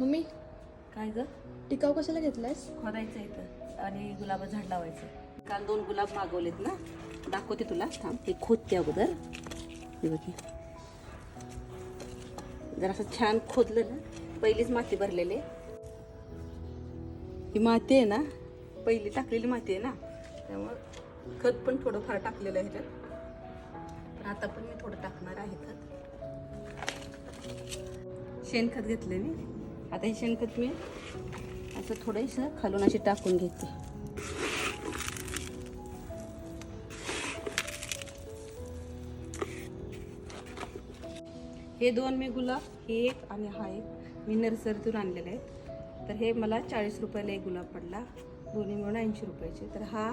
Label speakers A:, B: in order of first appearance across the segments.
A: Mummy?
B: काय ग?
A: टिकाव कशाला घेतलायस?
B: खोदायचं इथं. आणि गुलाब झाड लावायचं. काल दोन गुलाब मागवलेत ना? दाखवते तुला. थांब हे खोदते अगोदर. हे बघ. जर असं छान खोदलं ना? पहिलीच माती भरलेली. ही माती आहे ना? पहिली टाकलेली माती आहे ना? त्यामुळं खत पण थोडंफार टाकलेलं आहे ह्याच्यात. पण आता पण मी थोडं टाकणार आहे खत. शेणखत घेतलं मी. आता हे शेणखत मी असं थोडंसं खालून अशी टाकून घेते. हे दोन मी गुलाब हे एक आणि हा एक मी नर्सरीतून आणलेले आहेत. तर हे मला चाळीस रुपयाला एक गुलाब पडला. दोन्ही मिळून ऐंशी रुपयाचे. तर हा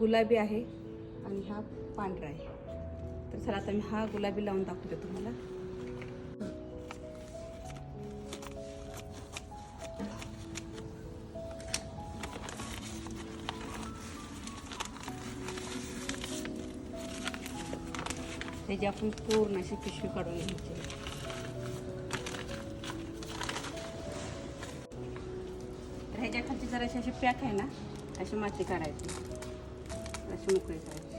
B: गुलाबी आहे आणि हा पांढरा आहे. तर चला आता मी हा गुलाबी लावून दाखवते तुम्हाला. त्याची आपण पूर्ण अशी पिशवी काढून घ्यायची. तर ह्याच्या खालची जराशी अशी पॅक आहे ना अशी माती काढायची. अशी मोकळी करायची.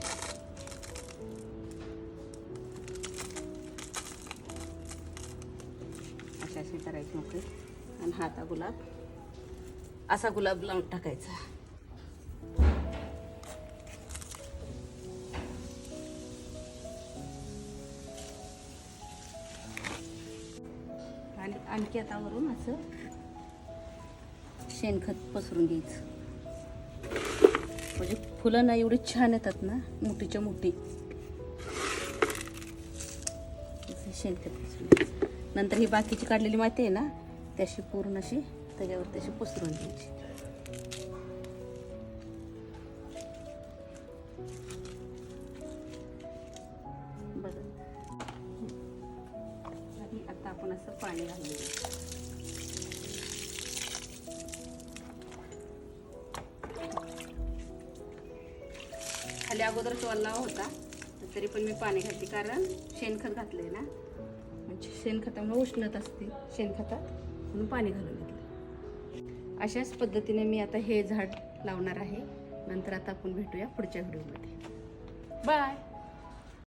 B: अशी अशी करायची मोकळी. आणि हा आता गुलाब असा गुलाब लावून टाकायचा. आणि आणखी आता वरून असं शेणखत पसरून घ्यायचं. म्हणजे फुलं ना एवढी छान येतात ना मोठीच्या मोठी. शेणखत पसरून घ्यायचं. नंतर ही बाकीची काढलेली माती आहे ना त्याशी पूर्ण अशी त्याच्यावर तशी पसरून घ्यायची. आपण असं पाणी घालून खाली अगोदर ओला होता तरी पण मी पाणी घातली कारण शेणखत घातलंय ना. म्हणजे शेणखतामुळे उष्णत असते शेणखतात म्हणून पाणी घालून घेतलं. अशाच पद्धतीने मी आता हे झाड लावणार आहे. नंतर आता आपण भेटूया पुढच्या व्हिडिओमध्ये. बाय!